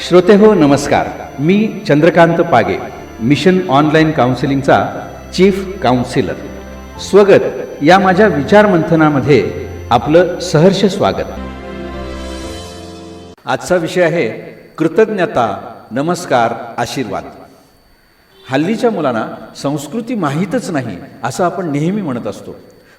श्रोते हो नमस्कार. मी चंद्रकांत पागे मिशन ऑनलाईन काउन्सिलिंगचा चीफ काउन्सिलर. स्वगत. या माझ्या विचारमंथनामध्ये आपलं सहर्ष स्वागत. आजचा विषय आहे कृतज्ञता नमस्कार आशीर्वाद. हल्लीच्या मुलांना संस्कृती माहीतच नाही असं आपण नेहमी म्हणत असतो.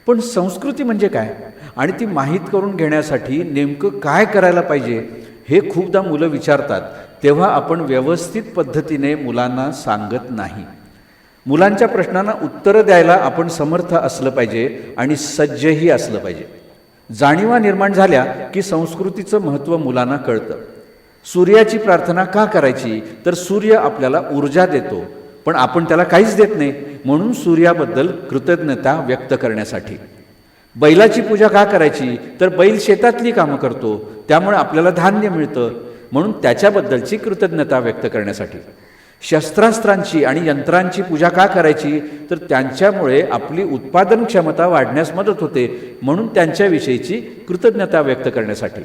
पण संस्कृती म्हणजे काय? आणि ती माहीत करून घेण्यासाठी नेमकं काय करायला पाहिजे? हे खूपदा मुलं विचारतात तेव्हा आपण व्यवस्थित पद्धतीने मुलांना सांगत नाही. मुलांच्या प्रश्नांना उत्तरं द्यायला आपण समर्थ असलं पाहिजे आणि सज्जही असलं पाहिजे. जाणीवा निर्माण झाल्या की संस्कृतीचं महत्त्व मुलांना कळतं. सूर्याची प्रार्थना का करायची? तर सूर्य आपल्याला ऊर्जा देतो पण आपण त्याला काहीच देत नाही. म्हणून सूर्याबद्दल कृतज्ञता व्यक्त करण्यासाठी. बैलाची पूजा का करायची? तर बैल शेतातली कामं करतो. त्यामुळे आपल्याला धान्य मिळतं. म्हणून त्याच्याबद्दलची कृतज्ञता व्यक्त करण्यासाठी. शस्त्रास्त्रांची आणि यंत्रांची पूजा का करायची? तर त्यांच्यामुळे आपली उत्पादन क्षमता वाढण्यास मदत होते. म्हणून त्यांच्याविषयीची कृतज्ञता व्यक्त करण्यासाठी.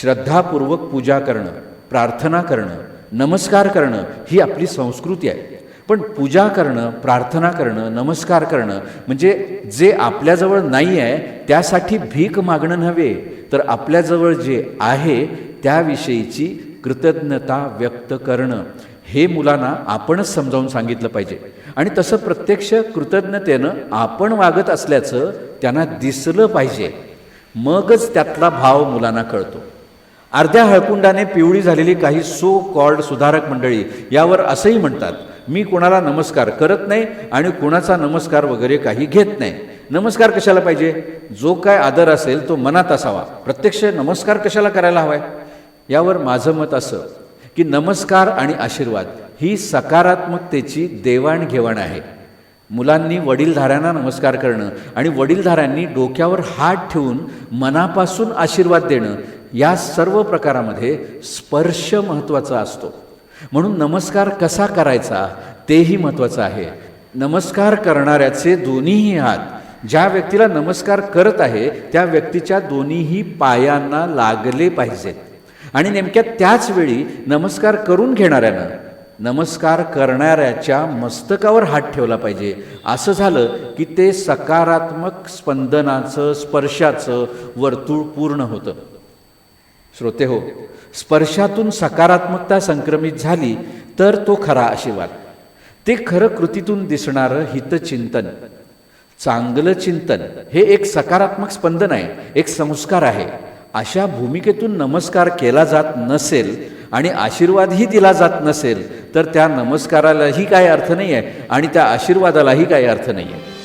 श्रद्धापूर्वक पूजा करणं प्रार्थना करणं नमस्कार करणं ही आपली संस्कृती आहे. पण पूजा करणं प्रार्थना करणं नमस्कार करणं म्हणजे जे आपल्याजवळ नाही आहे त्यासाठी भीक मागणं नव्हे तर आपल्याजवळ जे आहे त्याविषयीची कृतज्ञता व्यक्त करणं हे मुलांना आपणच समजावून सांगितलं पाहिजे. आणि तसं प्रत्यक्ष कृतज्ञतेनं आपण वागत असल्याचं त्यांना दिसलं पाहिजे. मगच त्यातला भाव मुलांना कळतो. अर्ध्या हळकुंडाने पिवळी झालेली काही सो कॉल्ड सुधारक मंडळी यावर असंही म्हणतात मी कोणाला नमस्कार करत नाही आणि कोणाचा नमस्कार वगैरे काही घेत नाही. नमस्कार कशाला पाहिजे? जो काय आदर असेल तो मनात असावा. प्रत्यक्ष नमस्कार कशाला करायला हवाय? यावर माझं मत असं की नमस्कार आणि आशीर्वाद ही सकारात्मकतेची देवाणघेवाण आहे. मुलांनी वडीलधाऱ्यांना नमस्कार करणं आणि वडीलधाऱ्यांनी डोक्यावर हात ठेवून मनापासून आशीर्वाद देणं या सर्व प्रकारामध्ये स्पर्श महत्त्वाचा असतो. म्हणून नमस्कार कसा करायचा तेही महत्त्वाचं आहे. नमस्कार करणाऱ्याचे दोन्हीही हात ज्या व्यक्तीला नमस्कार करत आहे त्या व्यक्तीच्या दोन्हीही पायांना लागले पाहिजेत. आणि नेमक्या त्याच वेळी नमस्कार करून घेणाऱ्यानं नमस्कार करणाऱ्याच्या मस्तकावर हात ठेवला पाहिजे. असं झालं की ते सकारात्मक स्पंदनाचं स्पर्शाचं वर्तुळ पूर्ण होतं. श्रोते हो स्पर्शातून सकारात्मकता संक्रमित झाली तर तो खरा आशीर्वाद. ते खरं कृतीतून दिसणारं हितचिंतन. चांगलं चिंतन हे एक सकारात्मक स्पंदन आहे एक संस्कार आहे. अशा भूमिकेतून नमस्कार केला जात नसेल आणि आशीर्वादही दिला जात नसेल तर त्या नमस्कारालाही काय अर्थ नाही आहे आणि त्या आशीर्वादालाही काही अर्थ नाही आहे